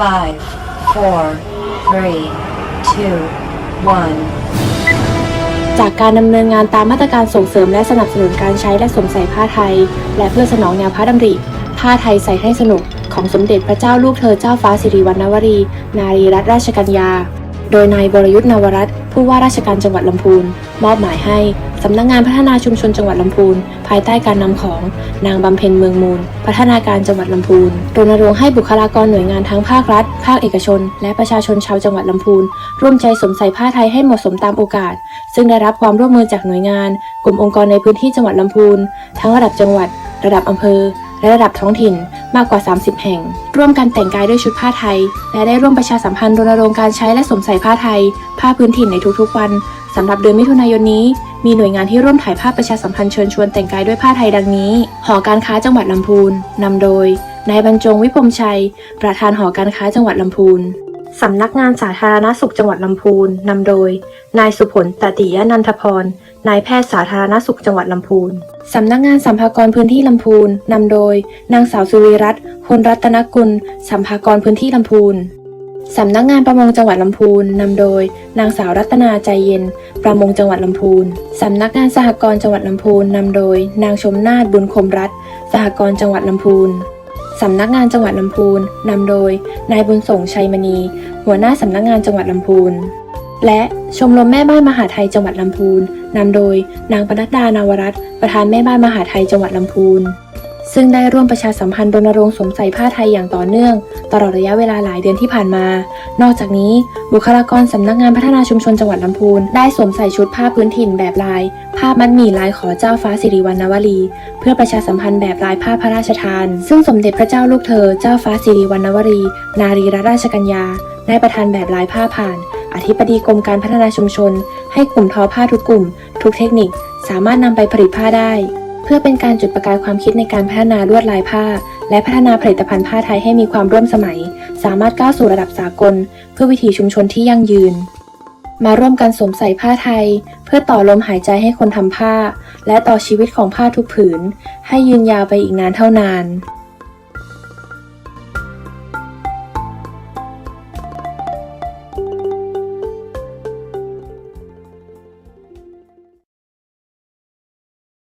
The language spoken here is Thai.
five, four, three, two, one. จากการดำเนินงานตามมาตรการส่งเสริมและสนับสนุนการใช้และสวมใส่ผ้าไทย และเพื่อสนองแนวพระดำริผ้าไทยใส่ให้สนุกของสมเด็จพระเจ้าลูกเธอเจ้าฟ้าสิริวัณณวรี นารีรัตนราชกัญญา โดยนายบรยุทธ์นวรัตน์ผู้ว่าราชการจังหวัดลำพูน มอบหมายให้สำนักงานพัฒนาชุมชนจังหวัดลำพูน ภายใต้การนำของนางบำเพ็ญเมืองมูล พัฒนาการจังหวัดลำพูนรณรงค์ให้บุคลากรหน่วยงานทั้งภาครัฐ ภาคเอกชน และประชาชนชาวจังหวัดลำพูน ร่วมใจสวมใส่ผ้าไทยให้เหมาะสมตามโอกาส ซึ่งได้รับความร่วมมือจากหน่วยงาน กลุ่มองค์กรในพื้นที่จังหวัดลำพูน ทั้งระดับจังหวัด ระดับอำเภอ และระดับท้องถิ่น มากกว่า 30 แห่ง ร่วมกันแต่งกายด้วยชุดผ้าไทย และได้ร่วมประชาสัมพันธ์รณรงค์การใช้และสวมใส่ผ้าไทย ผ้าพื้นถิ่นในทุกๆ วันสำหรับเดือนมิถุนายนนี้ มีหน่วยงานที่ร่วมถ่ายภาพประชาสัมพันธ์เชิญชวนแต่งกายด้วยผ้าไทยดังนี้ หอการค้าจังหวัดลำพูนนำโดยนายบรรจงวิพมชัย ประธานหอการค้าจังหวัดลำพูน สำนักงานสาธารณสุขจังหวัดลำพูนนำโดย นายสุผลตติยนันทพร นายแพทย์สาธารณสุขจังหวัดลำพูน สำนักงานสัมภากรพื้นที่ลำพูนนำโดย นางสาวสุริรัตน์พลรัตนกุล สัมภากรพื้นที่ลำพูน สำนักงานประมงจังหวัดลำพูนนำโดย นางสาวรัตนาใจเย็น ประมงจังหวัดลำพูน สำนักงานสหกรณ์จังหวัดลำพูนนำโดย นางชมนาฏบุญคมรัฐสหกรณ์จังหวัดลำพูน สำนักงานจังหวัดลำพูนนำโดย นายบุญส่งชัยมณี หัวหน้าสำนักงานจังหวัดลำพูน และชมรมแม่บ้านมหาไทยจังหวัดลำพูนนำโดย นางปนัดดานาวรัตน์ประธานแม่บ้านมหาไทยจังหวัดลำพูน ซึ่งได้ร่วมประชาสัมพันธ์รณรงค์สวมใส่ผ้าไทยอย่างต่อเนื่อง ตลอดระยะเวลาหลายเดือนที่ผ่านมา นอกจากนี้บุคลากรสำนักงานพัฒนาชุมชนจังหวัดลำพูน ได้สวมใส่ชุดผ้าพื้นถิ่นแบบลาย ผ้ามัดหมี่ลายขอเจ้าฟ้าสิริวัณณวลีเพื่อประชาสัมพันธ์แบบลายผ้าพระราชทาน ซึ่งสมเด็จพระเจ้าลูกเธอเจ้าฟ้าสิริวัณณวรี นารีรัตนราชกัญญาได้ประทานแบบลายผ้าผ่าน อธิบดีกรมการพัฒนาชุมชน ให้กลุ่มทอผ้าทุกกลุ่ม ทุกเทคนิค สามารถนำไปผลิตผ้าได้ เพื่อเป็นการจุดประกายความคิดในการพัฒนาลวดลายผ้า และพัฒนาผลิตภัณฑ์ผ้าไทยให้มีความร่วมสมัย สามารถก้าวสู่ระดับสากล เพื่อวิถีชุมชนที่ยั่งยืน มาร่วมกันสวมใส่ผ้าไทย เพื่อต่อลมหายใจให้คนทำผ้า และต่อชีวิตของผ้าทุกผืน ให้ยืนยาวไปอีกนานเท่านาน